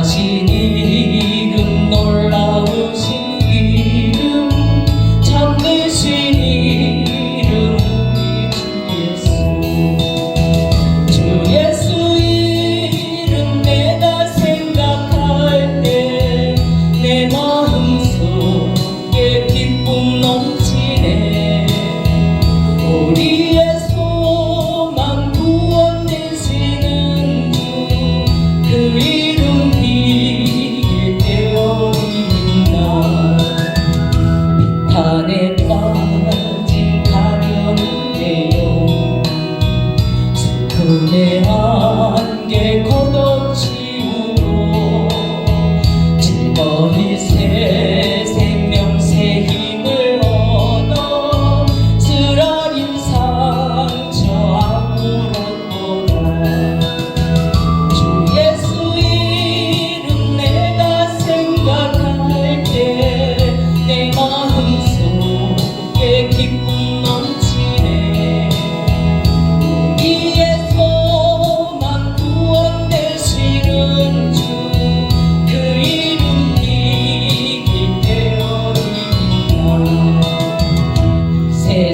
하시니 금 놀라우신 이름 참되신 이름 예수. 주 예수 이름 내가 생각할 때 내 마음속에 기쁨 넘치네. que